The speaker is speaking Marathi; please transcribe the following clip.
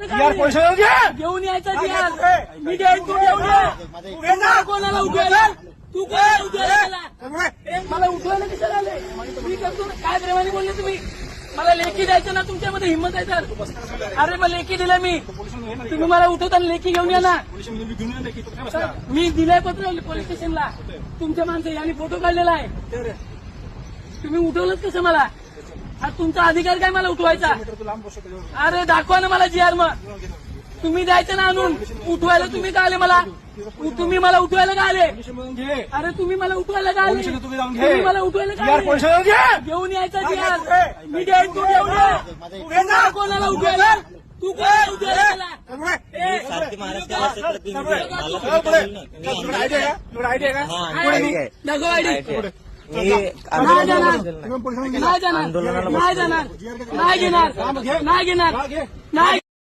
घेऊन यायचा. मी तू घेऊन कोणाला उठवायला तू कोणाला उठवायला मला? उठवायला कशाला आले? मी करतो ना. काय प्रेमाने बोलले तुम्ही? मला लेखी द्यायचं ना तुमच्यामध्ये हिंमत आहे तर. अरे मग लेखी दिलं मी. तुम्ही मला उठवताना लेखी घेऊन या ना. मी दिलंय पत्र पोलीस स्टेशनला. तुमच्या माणसं यांनी फोटो काढलेला आहे. तुम्ही उठवलंच कसं मला? हा तुमचा अधिकार काय मला उठवायचा? अरे दाखवा ना मला जी आर मग तुम्ही द्यायचं ना आणून? उठवायला तुम्ही का आले मला? तुम्ही मला उठवायला का आले? अरे तुम्ही मला उठवायला का आले? तुम्ही मला उठवायला का आले. घेऊन यायचा जी आर. मी देईन तू घेऊन कोणाला उठवायला? तू कोणाला उठवायला? हा. दाखव आयडी मी नाही जाणार. आंदोलनाबद्दल नाही. तुम्ही पोलिसांना घे. नाही आंदोलनाला घेणार नाही. घेणार. नाही